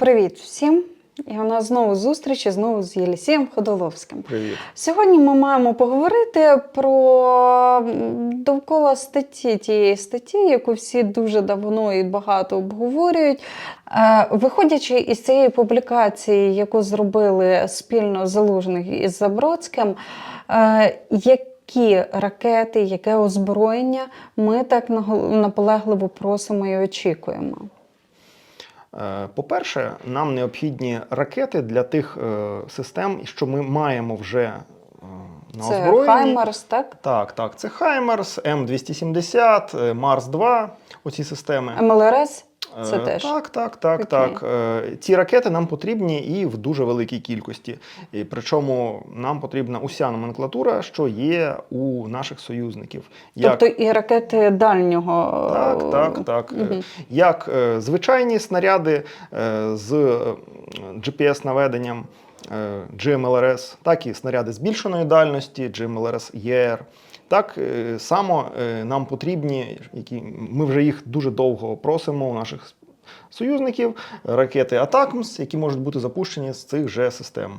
Привіт всім! І у нас знову зустріч і знову з Єлісієм Ходоловським. Привіт. Сьогодні ми маємо поговорити про довкола статті тієї статті, яку всі дуже давно і багато обговорюють. Е, Виходячи із цієї публікації, яку зробили спільно залужних із Забродським, е, які ракети, яке озброєння ми так наполегливо просимо і очікуємо. Е, По-перше, нам необхідні ракети для тих е, систем, що ми маємо вже е, на Це озброєнні. Хаймарс, так? Так, так, це Хаймерс, М270, е, Марс 2, оці системи. МЛРС це Е, теж. Так, так, так, Окей. так. Е, Ці ракети нам потрібні і в дуже великій кількості. І причому нам потрібна уся номенклатура, що є у наших союзників. Як- Тобто і ракети дальнього. Так, так, так. Е, Мгм. Як е, звичайні снаряди е, з е, GPS-наведенням е, GMLRS, так і снаряди збільшеної дальності GMLRS ER. Так е, само е, нам потрібні, які ми вже їх дуже довго просимо у наших союзників, ракети Атакмс, які можуть бути запущені з цих же систем.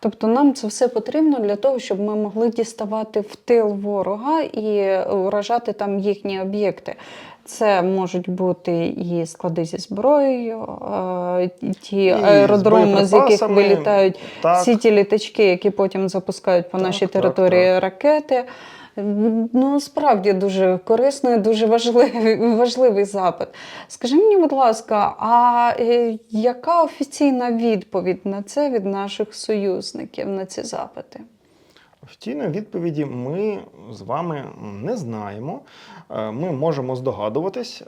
Тобто нам це все потрібно для того, щоб ми могли діставати в тил ворога і вражати там їхні об'єкти. Це можуть бути і склади зі зброєю, ті і з аеродроми, з яких вилітають Так. всі ті літачки, які потім запускають по Так, нашій так, території ракети. Ну, справді дуже корисний, дуже важливий, важливий запит. Скажи мені, будь ласка, а е, яка офіційна відповідь на це від наших союзників на ці запити? Офіційної відповіді ми з вами не знаємо. Е, Ми можемо здогадуватись.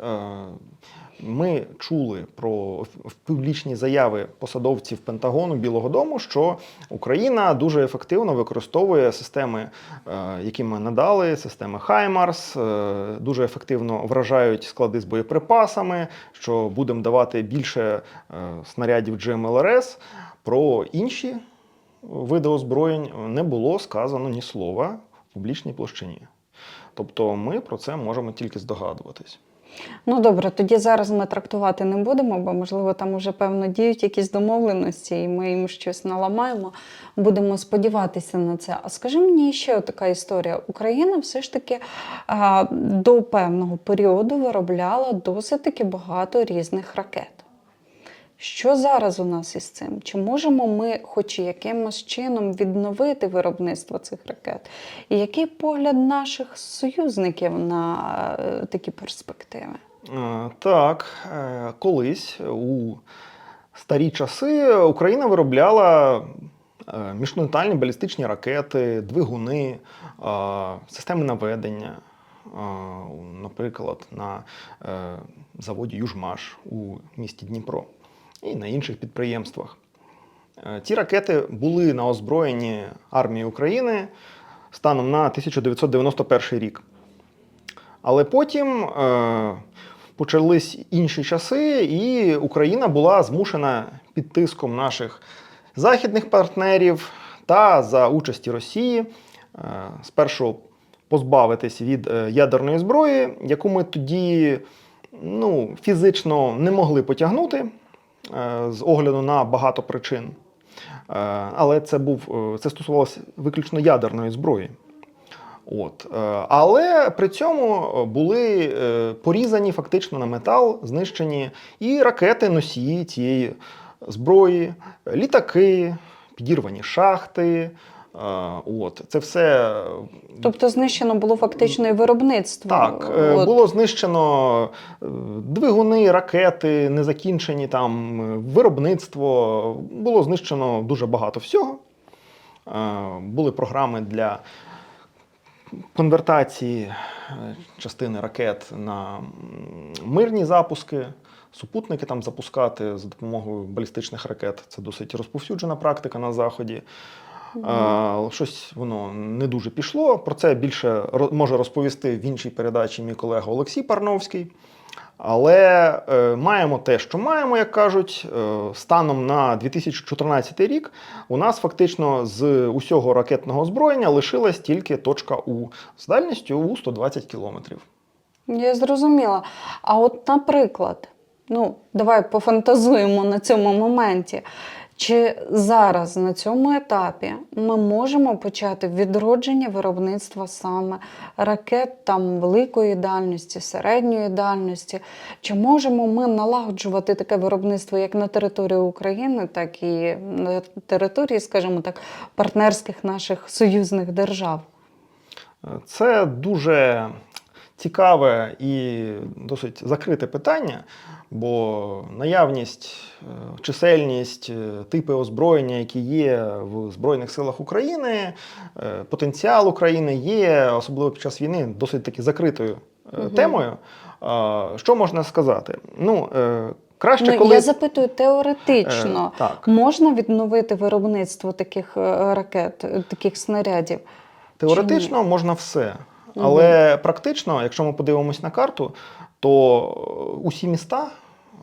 Ми чули про публічні заяви посадовців Пентагону Білого Дому, що Україна дуже ефективно використовує системи, е, які ми надали, системи Хаймарс, е, дуже ефективно вражають склади з боєприпасами, що будемо давати більше е, снарядів GMLRS. Про інші види озброєнь не було сказано ні слова в публічній площині. Тобто ми про це можемо тільки здогадуватись. Ну добре, тоді зараз ми трактувати не будемо, бо можливо там уже певно діють якісь домовленості, і ми їм щось наламаємо. Будемо сподіватися на це. А скажи мені ще така історія: Україна все ж таки а, до певного періоду виробляла досить таки багато різних ракет. Що зараз у нас із цим? Чи можемо ми, хоч і якимось чином, відновити виробництво цих ракет? І який погляд наших союзників на е, такі перспективи? Е, Так, е, колись у старі часи Україна виробляла міжконтинентальні балістичні ракети, двигуни, системи наведення. Наприклад, на заводі Южмаш у місті Дніпро і на інших підприємствах. Е, Ці ракети були на озброєнні армії України станом на 1991 рік. Але потім е, почались інші часи, і Україна була змушена під тиском наших західних партнерів та за участі Росії е, спершу позбавитись від е, ядерної зброї, яку ми тоді ну, фізично не могли потягнути е, з огляду на багато причин. Е, Але це був е, це стосувалося виключно ядерної зброї. От. е, Але при цьому були е, порізані фактично на метал, знищені і ракети носії цієї зброї, літаки, підірвані шахти. От. Це все е, Тобто знищено було фактично і виробництво. так, е, От. було знищено е, двигуни, ракети, незакінчені там виробництво. Було знищено дуже багато всього. Були програми для конвертації частини ракет на мирні запуски. Супутники там запускати за допомогою балістичних ракет. Це досить розповсюджена практика на заході. Е, Щось воно не дуже пішло. Про це більше може розповісти в іншій передачі мій колега Олексій Парновський. Але е, маємо те, що маємо, як кажуть, Е, станом на 2014 рік у нас фактично з усього ракетного озброєння лишилась тільки точка У з дальністю у 120 кілометрів. Я зрозуміла. А от, наприклад, Ну, давай пофантазуємо на цьому моменті. Чи зараз на цьому етапі ми можемо почати відродження виробництва саме ракет там великої дальності, середньої дальності? Чи можемо ми налагоджувати таке виробництво як на території України, так і на території, скажімо так, партнерських наших союзних держав? Це дуже цікаве і досить закрите питання, бо наявність, е, чисельність, е, типи озброєння, які є в Збройних силах України, е, потенціал України є, особливо під час війни, досить таки закритою Мгм. темою. Що можна сказати? Ну, краще, Ну, коли Я запитую теоретично. Е, так. Можна відновити виробництво таких ракет, таких снарядів? Теоретично можна все. Але практично, якщо ми подивимось на карту, то е, усі міста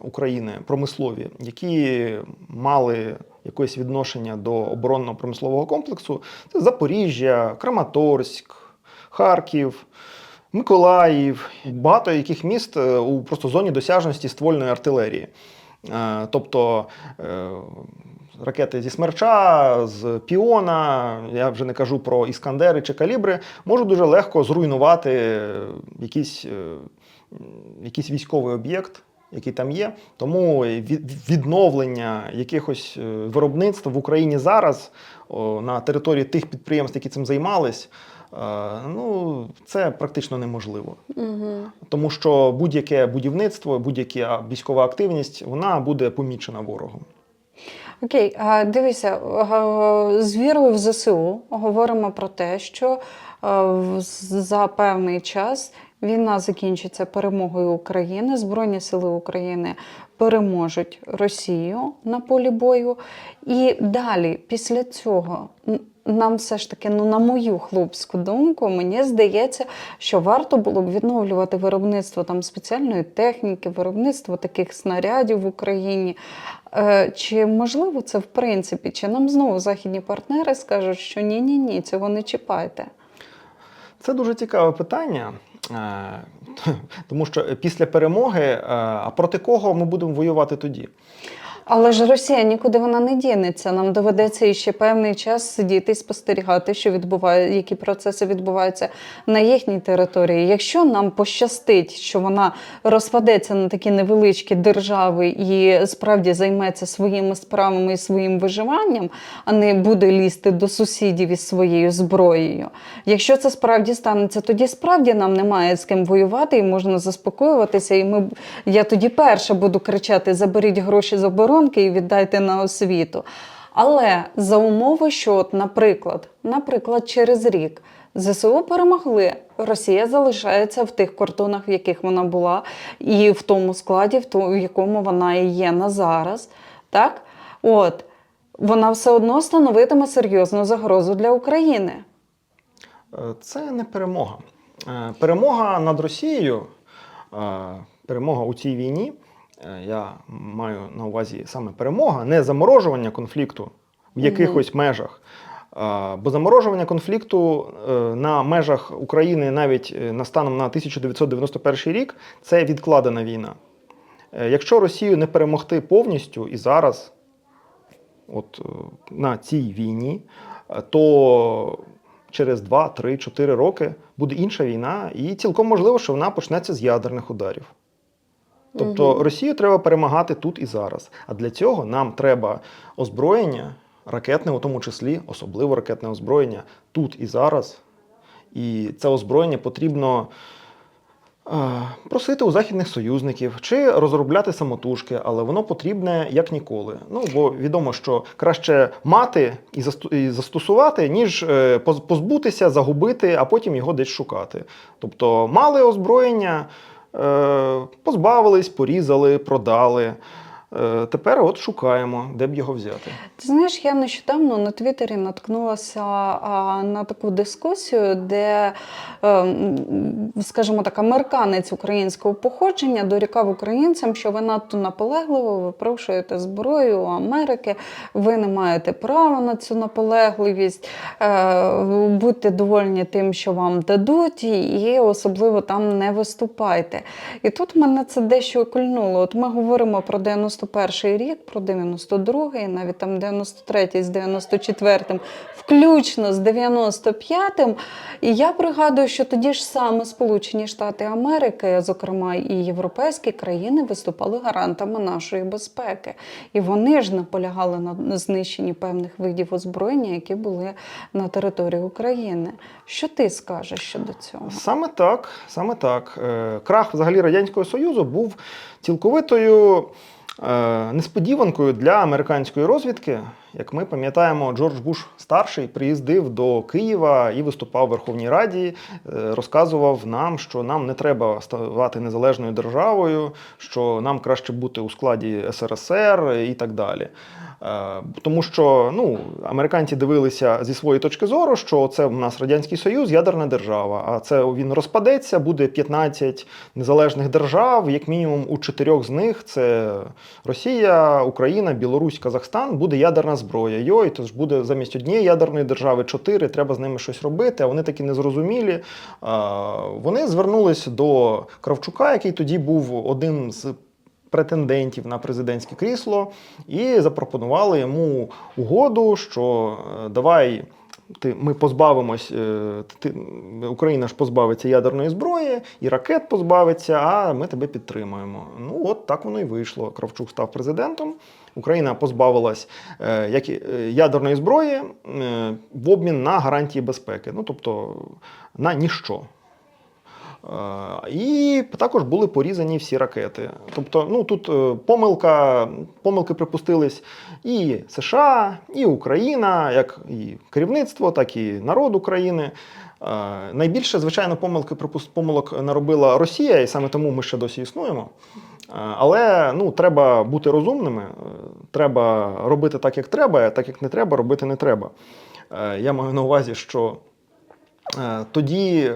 України промислові, які мали якесь відношення до оборонного промислового комплексу, це Запоріжжя, Краматорськ, Харків. Миколаїв, багато яких міст е, у просто зоні досяжності ствольної артилерії. Е, Тобто ракети зі смерча, з піона, я вже не кажу про іскандери чи калібри, можуть дуже легко зруйнувати е, якийсь, е, якийсь військовий об'єкт. Який там є, тому відновлення якихось е, виробництв в Україні зараз на території тих підприємств, які цим займались, ну це практично неможливо. Угу. Тому що будь-яке будівництво, будь-яка військова активність, вона буде помічена ворогом. Окей, дивися, з вірою в ЗСУ говоримо про те, що е, за певний час війна закінчиться перемогою України, Збройні сили України переможуть Росію на полі бою. І далі, після цього, нам все ж таки, ну на мою хлопську думку, мені здається, що варто було б відновлювати виробництво там спеціальної техніки, виробництво таких снарядів в Україні. Е, Чи можливо це в принципі? Чи нам знову західні партнери скажуть, що ні, ні, ні, цього не чіпайте? Це дуже цікаве питання, е, тому що після перемоги, е, а проти кого ми будемо воювати тоді? Але ж Росія нікуди вона не дінеться. Нам доведеться іще певний час сидіти і спостерігати, що відбуває, які процеси відбуваються на їхній території. Якщо нам пощастить, що вона розпадеться на такі невеличкі держави і справді займеться своїми справами і своїм виживанням, а не буде лізти до сусідів із своєю зброєю. Якщо це справді станеться, тоді справді нам немає з ким воювати і можна заспокоюватися. І ми я тоді перша буду кричати: заберіть гроші з оборонки і віддайте на освіту. Але за умови, що, от, наприклад, наприклад, через рік ЗСУ перемогли, Росія залишається в тих кордонах, в яких вона була, і в тому складі, в тому, в якому вона і є на зараз. Так? От, вона все одно становитиме серйозну загрозу для України. Е, Це не перемога. Е, Перемога над Росією, е, перемога у цій війні. Е, Я маю на увазі саме перемога, не заморожування конфлікту в якихось межах. Е, Бо заморожування конфлікту е, на межах України навіть е, на станом на 1991 рік це відкладена війна. Якщо Росію не перемогти повністю і зараз, от на цій війні, то через 2, 3, 4 роки буде інша війна, і цілком можливо, що вона почнеться з ядерних ударів. Тобто Мгм. Росію треба перемагати тут і зараз. А для цього нам треба озброєння, ракетне, у тому числі, особливо ракетне озброєння тут і зараз. І це озброєння потрібно е, просити у західних союзників чи розробляти самотужки, але воно потрібне як ніколи. Ну бо відомо, що краще мати і засту- і застосувати, ніж е, позбутися, загубити, а потім його десь шукати. Тобто мали озброєння, позбавились, порізали, продали. Е, Тепер от шукаємо, де б його взяти. Ти знаєш, я нещодавно на Твіттері наткнулася на таку дискусію, де, е, скажімо так, американець українського походження дорікав українцям, що ви надто наполегливо випрошуєте зброю Америки, ви не маєте права на цю наполегливість, е, будьте довольні тим, що вам дадуть, і особливо там не виступайте. І тут мене це дещо кольнуло. От ми говоримо про 91-й рік, про 92-й, навіть там 93-й з 94-м, включно з 95-м. І я пригадую, що тоді ж саме Сполучені Штати Америки, зокрема і європейські країни, виступали гарантами нашої безпеки. І вони ж наполягали на знищенні певних видів озброєння, які були на території України. Що ти скажеш щодо цього? Саме так, саме так. Е, Крах взагалі Радянського Союзу був цілковитою несподіванкою для американської розвідки. Як ми пам'ятаємо, Джордж Буш старший приїздив до Києва і виступав в Верховній Раді, е, розказував нам, що нам не треба ставати незалежною державою, що нам краще бути у складі СРСР і так далі. Е, Тому що ну, американці дивилися зі своєї точки зору, що це в нас Радянський Союз, ядерна держава. А це він розпадеться, буде 15 незалежних держав, як мінімум у чотирьох з них це Росія, Україна, Білорусь, Казахстан, буде ядерна зброя. Йой, то ж буде замість однієї ядерної держави чотири, треба з ними щось робити. А вони такі незрозумілі. Вони звернулись до Кравчука, який тоді був один з претендентів на президентське крісло, і запропонували йому угоду, що е, давай. Ти, ми позбавимось, е, ти, Україна ж позбавиться ядерної зброї, і ракет позбавиться, а ми тебе підтримуємо. Ну от так воно і вийшло. Кравчук став президентом. Україна позбавилась е, як, е, ядерної зброї е, в обмін на гарантії безпеки. Ну тобто на ніщо. І також були порізані всі ракети. Тобто, ну тут помилка, помилки припустились і США, і Україна, як і керівництво, так і народ України. Найбільше, звичайно, помилки помилок наробила Росія, і саме тому ми ще досі існуємо. Але ну, треба бути розумними, треба робити так, як треба, а так як не треба, робити не треба. Е, Я маю на увазі, що Е, Тоді,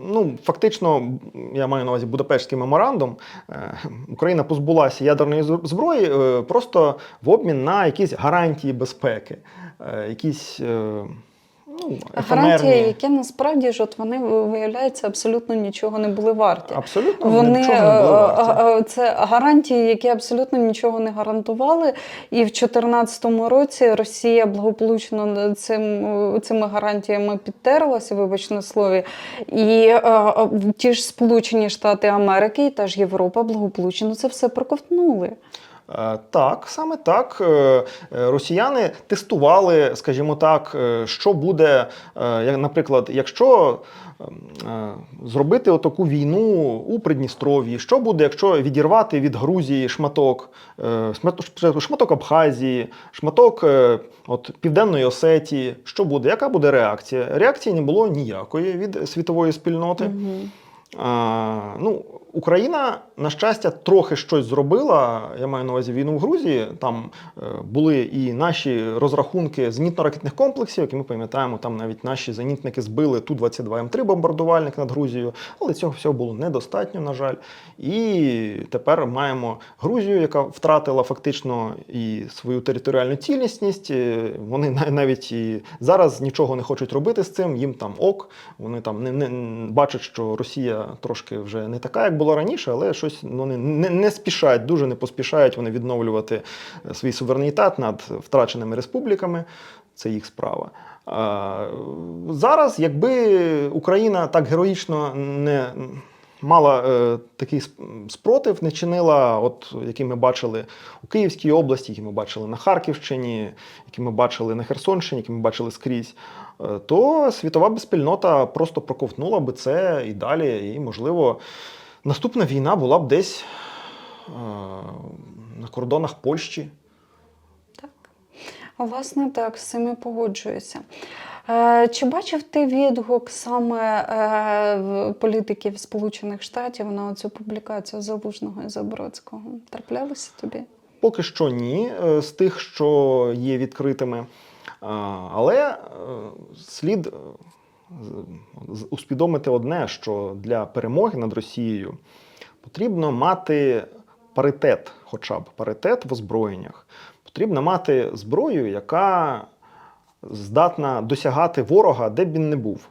ну фактично, я маю на увазі Будапештський меморандум. е, Україна позбулася ядерної зброї просто в обмін на якісь гарантії безпеки, якісь ну, Гарантії, ефемерні. які насправді ж от вони виявляється абсолютно нічого не були варті. Абсолютно Вони нічого не було е, варті. е, е, це гарантії, які абсолютно нічого не гарантували. І в 2014 році Росія благополучно цим, е, цими гарантіями підтерлася, вибач на слові. І е, е, ті ж Сполучені Штати Америки і та ж Європа благополучно це все проковтнули. Е, Так, саме так. Е, Росіяни тестували, скажімо так, е, що буде, наприклад, якщо ем, зробити отаку війну у Придністров'ї, що буде, якщо відірвати від Грузії шматок, шматок Абхазії, шматок от, Південної Осетії, що буде? Яка буде реакція? Реакції не було ніякої від світової спільноти. Мгм. А, ну, Україна, на щастя, трохи щось зробила. Я маю на увазі війну в Грузії. Там е, були і наші розрахунки зенітно-ракетних комплексів, які ми пам'ятаємо, там навіть наші зенітники збили Ту-22М3 бомбардувальник над Грузією, але цього всього було недостатньо, на жаль. І тепер маємо Грузію, яка втратила фактично і свою територіальну цілісність. Е, Вони навіть і зараз нічого не хочуть робити з цим. Їм там ок. Вони там не, не бачать, що Росія трошки вже не така, як була раніше, але щось ну, не, не спішають, дуже не поспішають вони відновлювати е, свій суверенітет над втраченими республіками. Це їх справа. А, зараз, якби Україна так героїчно не мала е, такий спротив, не чинила, от який ми бачили у Київській області, який ми бачили на Харківщині, який ми бачили на Херсонщині, який ми бачили скрізь, е, то світова безспільнота просто проковтнула би це і далі. І, можливо, наступна війна була б десь е, на кордонах Польщі. Так. Власне, так, з цим і погоджуюся. Е, Чи бачив ти відгук саме е, політиків Сполучених Штатів на цю публікацію Залужного і Забродського? Траплялося тобі? Поки що ні, е, з тих, що є відкритими. Але е, слід усвідомити одне, що для перемоги над Росією потрібно мати паритет, хоча б паритет в озброєннях. Потрібно мати зброю, яка здатна досягати ворога, де б він не був.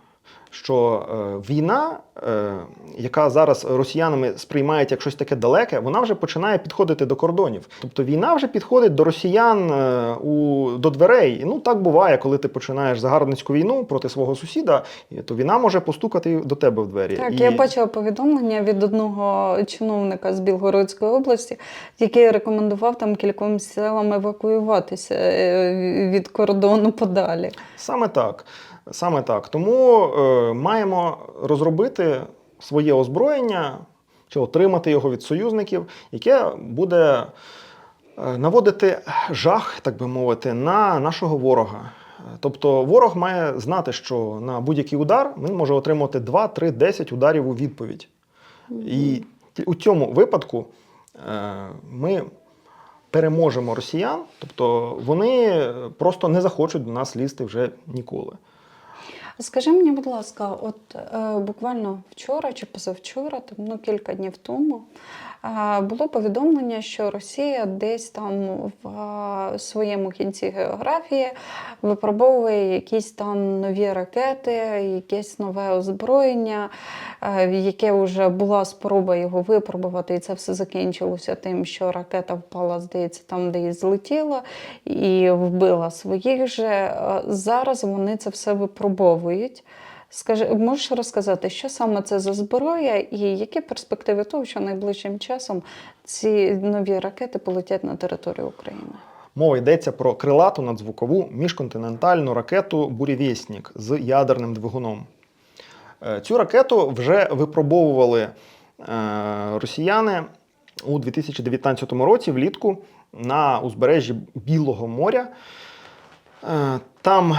Що е, війна, е, яка зараз росіянами сприймають як щось таке далеке, вона вже починає підходити до кордонів. Тобто війна вже підходить до росіян е, у, до дверей. І ну так буває, коли ти починаєш загарбницьку війну проти свого сусіда, то війна може постукати до тебе в двері. Так, і... я бачила повідомлення від одного чиновника з Білгородської області, який рекомендував там кільком селам евакуюватися е, від кордону подалі. Саме так. Саме так. Тому е, маємо розробити своє озброєння чи отримати його від союзників, яке буде е, наводити жах, так би мовити, на нашого ворога. Тобто ворог має знати, що на будь-який удар він може отримати 2, 3, 10 ударів у відповідь. І у цьому випадку е, ми переможемо росіян, тобто вони просто не захочуть до нас лізти вже ніколи. Скажи мені, будь ласка, от е, буквально вчора чи позавчора, там, ну, кілька днів тому, е, було повідомлення, що Росія десь там в е, своєму кінці географії випробовує якісь там нові ракети, якесь нове озброєння, е, яке вже була спроба його випробувати, і це все закінчилося тим, що ракета впала, здається, там, де і злетіла, і вбила своїх же. Е, Зараз вони це все випробовують. Скажи, можеш розказати, що саме це за зброя, і які перспективи того, що найближчим часом ці нові ракети полетять на територію України? Мова йдеться про крилату надзвукову міжконтинентальну ракету Бурєвєснік з ядерним двигуном. Е, Цю ракету вже випробовували е, росіяни у 2019 році влітку на узбережжі Білого моря. Е, Там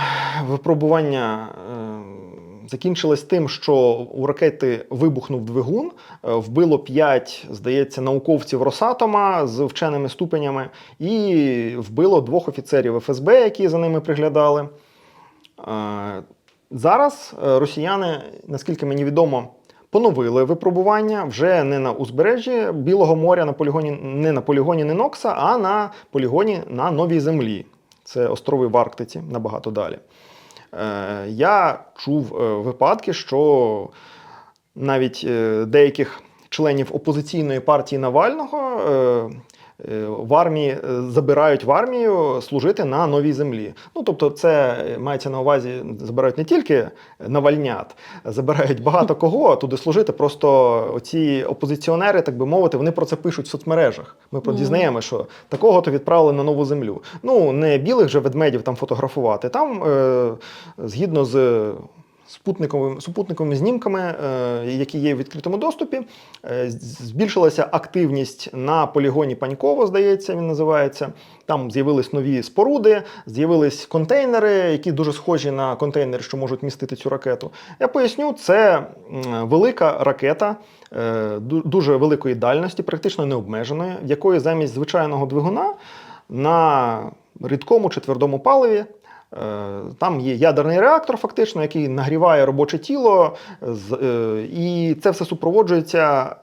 випробування е, закінчилось тим, що у ракети вибухнув двигун, е, вбило 5, здається, науковців Росатома з вченими ступенями, і вбило двох офіцерів ФСБ, які за ними приглядали. Зараз росіяни, наскільки мені відомо, поновили випробування вже не на узбережжі Білого моря, на полігоні, не на полігоні Ненокса, а на полігоні на Новій Землі. Це острови в Арктиці набагато далі. Е, Я чув е, випадки, що навіть е, деяких членів опозиційної партії Навального в армії е, забирають в армію служити на новій землі. Ну тобто, це е, мається на увазі, забирають не тільки навальнят, забирають багато кого туди служити. Просто оці опозиціонери, так би мовити, вони про це пишуть в соцмережах. Ми про дізнаємо, що такого то відправили на нову землю. Ну не білих же ведмедів там фотографувати. Там, е, згідно з спутниковими, супутниковими знімками, е, які є в відкритому доступі. Е, Збільшилася активність на полігоні Паньково, здається, він називається. Там з'явились нові споруди, з'явились контейнери, які дуже схожі на контейнери, що можуть містити цю ракету. Я поясню, це велика ракета е, дуже великої дальності, практично необмеженої, якої замість звичайного двигуна на рідкому чи твердому паливі Там є ядерний реактор, фактично, який нагріває робоче тіло, е, і це все супроводжується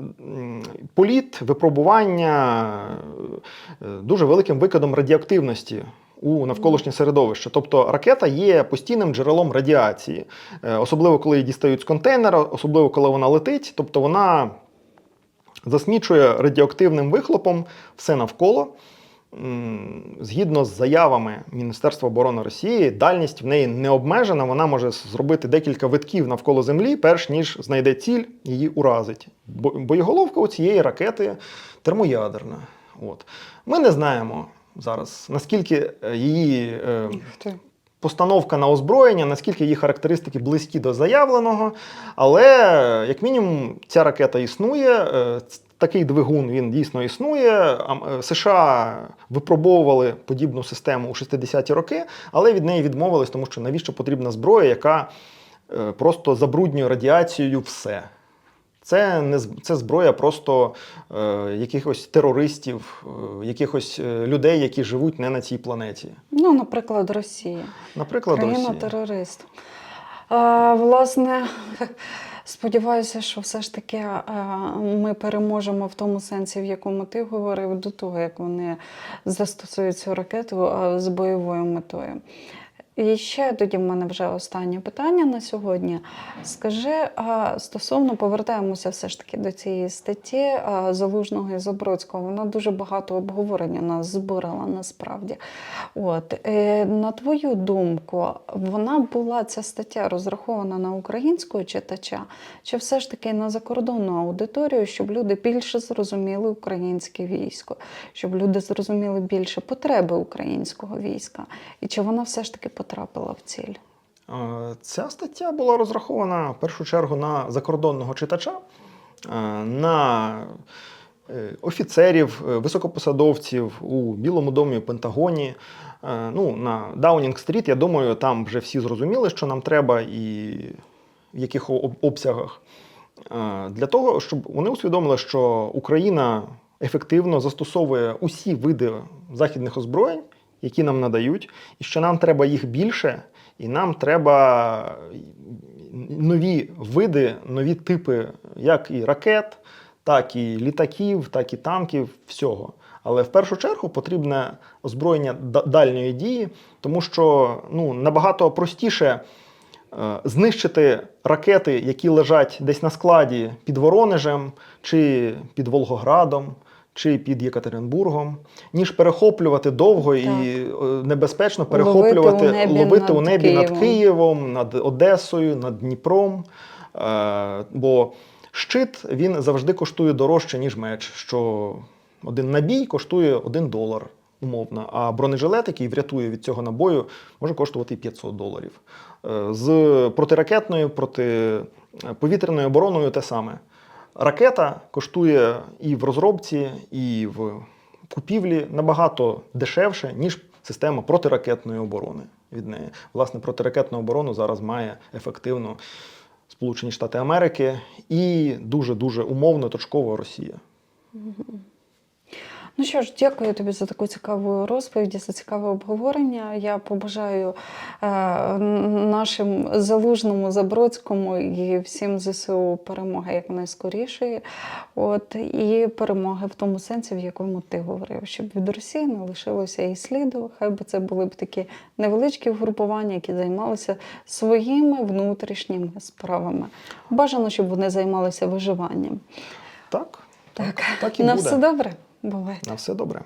політ, випробування е, дуже великим викидом радіоактивності. У навколишнє середовище. Тобто ракета є постійним джерелом радіації, Е, особливо коли її дістають з контейнера, особливо коли вона летить. Тобто вона засмічує радіоактивним вихлопом все навколо. Згідно з заявами Міністерства оборони Росії, дальність в неї не обмежена. Вона може зробити декілька витків навколо землі, перш ніж знайде ціль, її уразить. Боєголовка у цієї ракети термоядерна. От. Ми не знаємо зараз, наскільки е, її е, постановка на озброєння, наскільки її характеристики близькі до заявленого. Але, як мінімум, ця ракета існує. е, Такий двигун він дійсно існує. Е, США випробовували подібну систему у 60-ті роки, але від неї відмовились, тому що навіщо потрібна зброя, яка е, просто забруднює радіацією все. Це не це зброя просто е, якихось терористів, е, якихось е, людей, які живуть не на цій планеті. Ну, наприклад, Росія. Наприклад, Росія. Країна-терорист. А, власне, сподіваюся, що все ж таки ми переможемо в тому сенсі, в якому ти говорив, до того, як вони застосують цю ракету з бойовою метою. І ще тоді в мене вже останнє питання на сьогодні. Скажи, стосовно повертаємося все ж таки до цієї статті Залужного і Забродського. Вона дуже багато обговорення нас збирала насправді. От е, на твою думку, вона була ця стаття розрахована на українського читача, чи все ж таки на закордонну аудиторію, щоб люди більше зрозуміли українське військо, щоб люди зрозуміли більше потреби українського війська, і чи вона все ж таки потрапила в ціль? Ця стаття була розрахована в першу чергу на закордонного читача, е, на е, офіцерів, е, високопосадовців у Білому домі, Пентагоні. Ну, на Даунінг-стріт, я думаю, там вже всі зрозуміли, що нам треба і в яких обсягах. Для того, щоб вони усвідомили, що Україна ефективно застосовує усі види західних озброєнь, які нам надають, і що нам треба їх більше, і нам треба нові види, нові типи, як і ракет, так і літаків, так і танків, всього. Але в першу чергу потрібне озброєння да- дальньої дії, тому що ну, набагато простіше е, знищити ракети, які лежать десь на складі під Воронежем, чи під Волгоградом, чи під Єкатеринбургом, ніж перехоплювати довго і е, небезпечно Ловити перехоплювати, у небі ловити у над небі над Києвом. Києвом, над Одесою, над Дніпром. Е, бо щит він завжди коштує дорожче, ніж меч. Що один набій коштує 1 долар, умовно, а бронежилет, який врятує від цього набою, може коштувати і 500 доларів. Е, З протиракетною, протиповітряною обороною те саме. Ракета коштує і в розробці, і в купівлі набагато дешевше, ніж система протиракетної оборони від неї. Власне, протиракетну оборону зараз має ефективно Сполучені Штати Америки і дуже-дуже умовно точково Росія. Ну що ж, дякую тобі за таку цікаву розповідь, за цікаве обговорення. Я побажаю е, нашим залужному Забродському і всім ЗСУ перемоги якнайскорішої. От і перемоги в тому сенсі, в якому ти говорив, щоб від Росії не лишилося і сліду. Хай би це були б такі невеличкі вгрупування, які займалися своїми внутрішніми справами. Бажано, щоб вони займалися виживанням. Так, так, Так, так і на буде. все добре. Бувай. На все добре.